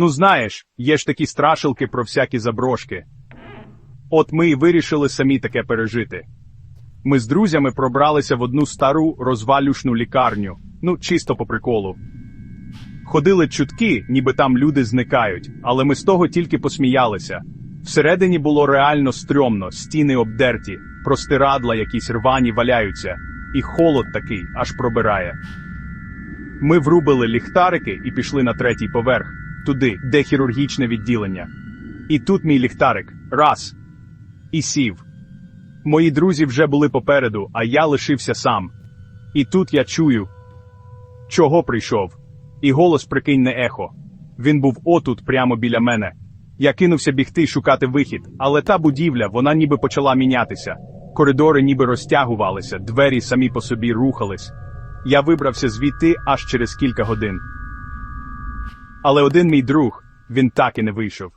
Ну знаєш, є ж такі страшилки про всякі заброшки. От ми і вирішили самі таке пережити. Ми з друзями пробралися в одну стару розвалюшну лікарню, ну чисто по приколу. Ходили чутки, ніби там люди зникають, але ми з того тільки посміялися. Всередині було реально стрьомно, стіни обдерті, простирадла якісь рвані валяються, і холод такий аж пробирає. Ми врубили ліхтарики і пішли на третій поверх, туди, де хірургічне відділення. І тут мій ліхтарик раз. І сів. Мої друзі вже були попереду, а я лишився сам. І тут я чую, чого прийшов. І голос прикинь не ехо. Він був отут, прямо біля мене. Я кинувся бігти шукати вихід, але та будівля, вона ніби почала мінятися. Коридори ніби розтягувалися, двері самі по собі рухались. Я вибрався звідти аж через кілька годин. Але один мій друг, він так і не вийшов.